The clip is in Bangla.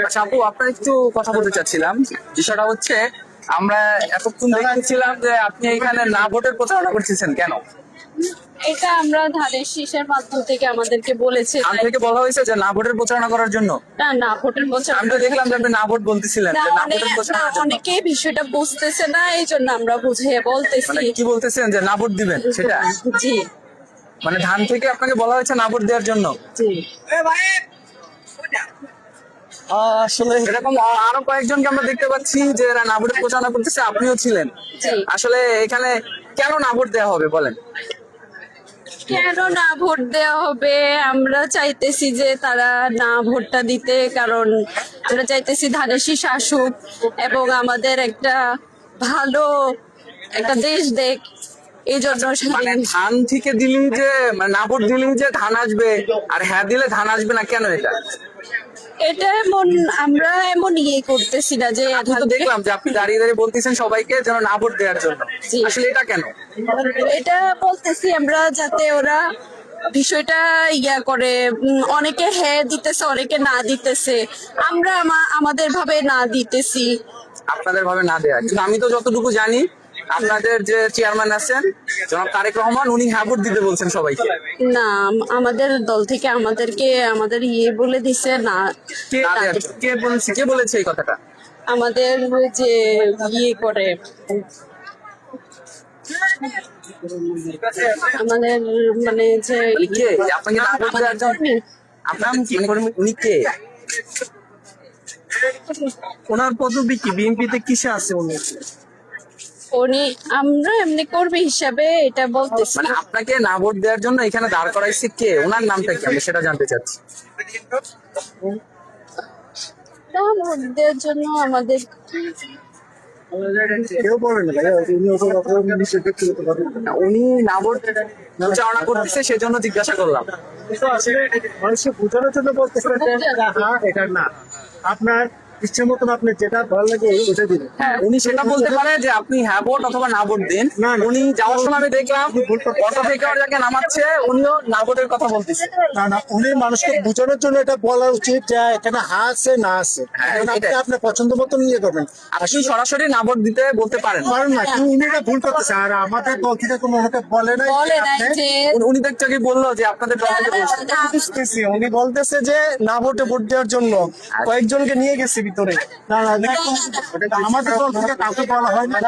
আচ্ছা আপু আপনার একটু কথা বলতে চাচ্ছিলাম। বিষয়টা হচ্ছে আমরা এতক্ষণ দেখতেছিলাম যে আপনি এখানে না ভোটের প্রচারণা করতেছেন কেন? এটা আমরা ধানের শীষের মাধ্যম থেকে আমাদেরকে বলেছে আম থেকে বলা হয়েছে যে না ভোটের প্রচারণা করার জন্য। না না ভোটের বছর আমি তো দেখলাম যে আপনি না ভোট বলতেছিলেন না যে না ভোটের জন্য। অনেকেই বিষয়টা বুঝতেছে না এই জন্য আমরা বুঝিয়ে মানে বলতেছি কি বলতেছেন যে না ভোট দিবেন সেটা? জি। মানে ধান থেকে আপনাকে বলা হয়েছে না দেওয়ার জন্য? আসলে এরকম আরও কয়েকজনকে আমরা দেখতে পাচ্ছি যে এরা না প্রচারণা করতেছে আপনিও ছিলেন। আসলে এখানে কেন না দেওয়া হবে বলেন? কেন না ভোট দেওয়া হবে? আমরা চাইতেছি যে তারা না ভোটটা দিতে কারণ আমরা চাইতেছি ধানের শীষ আসুক এবং আমাদের একটা ভালো একটা দেশ দেখ। এই জন্য মানে ধান থেকে দিলেই যে মানে না ভোট যে ধান আসবে আর হ্যাঁ দিলে ধান আসবে না কেন এটা? এটা এমন আমরা এমন ইয়ে করতেছি না যে তো দেখলাম যে আপনি দাঁড়িয়ে দাঁড়িয়ে বলতেছেন সবাইকে যেন না ভোট দেওয়ার জন্য। আসলে এটা কেন? এটা বলতেছি আমরা যাতে ওরা বিষয়টা ইয়া করে অনেকে হ্যাঁ দিতেছে অনেকে না দিতেছে। আমরা আমাদের ভাবে না দিতেছি। আপনাদের ভাবে না দেয়া। কিন্তু আমি তো যতটুকু জানি আপনাদের যে চেয়ারম্যান আছেন জনাব তারেক রহমান উনি ভোট দিতে বলছেন সবাইকে। না আমাদের দল থেকে আমাদেরকে আমাদের ইয়ে বলে দিছে না কে। কে বলছে কে বলেছে এই কথাটা? আমাদের যে ইয়ে করে আমাদের মানে যে কে? আপনাকে না ভোট আপনার মানে উনি কে? ওনার পদবি কি? বিএনপিতে কিসে আছে উনি? উনি আমরা এমনি কর্মী হিসাবে এটা বলতেছি মানে আপনাকে না ভোট দেওয়ার জন্য এখানে দাঁড় করাইছে কে? ওনার নামটা কি? আমি সেটা জানতে চাচ্ছি। না, ভোট দেওয়ার জন্য আমাদের কেউ বলেন উনি ওসব আপনার নিষেধ ব্যক্তিগত কথা বলেন। না, উনি না ভোট প্রচারণা করতেছে সেজন্য জিজ্ঞাসা করলাম। মানুষকে বোঝানোর জন্য হ্যাঁ এটা না। আপনার ইচ্ছে মতন আপনি যেটা ভালো লাগে ওটা দিবেন। হ্যাঁ। উনি সেটা বলতে পারে যে আপনি হ্যাঁ ভোট অথবা না ভোট দিন। উনি যাওয়ার সময় আমি দেখলাম অটো থেকে ওর যাকে নামাচ্ছে উনিও না ভোটের কথা বলতেছে। না না উনি মানুষকে বোঝানোর জন্য এটা বলা উচিত যে এখানে হা আছে না আছে। হ্যাঁ, আপনি আপনার পছন্দ মতন নিয়ে করবেন। আপনি সরাসরি না ভোট দিতে বলতে পারেন? পারেন না কিন্তু উনি এটা ভুল করতেছে। আর আমাদের দল থেকে কোনো ওনাকে বলে নাই বলে নাই উনি- উনি তো একটু বলল যে আপনাদের দল থেকে। বুঝতেছি উনি বলতেছে যে না ভোটে ভোট দেওয়ার জন্য কয়েকজনকে নিয়ে গেছে ভিতরে না না আমাদের দল থেকে কাউকে বলা হয় না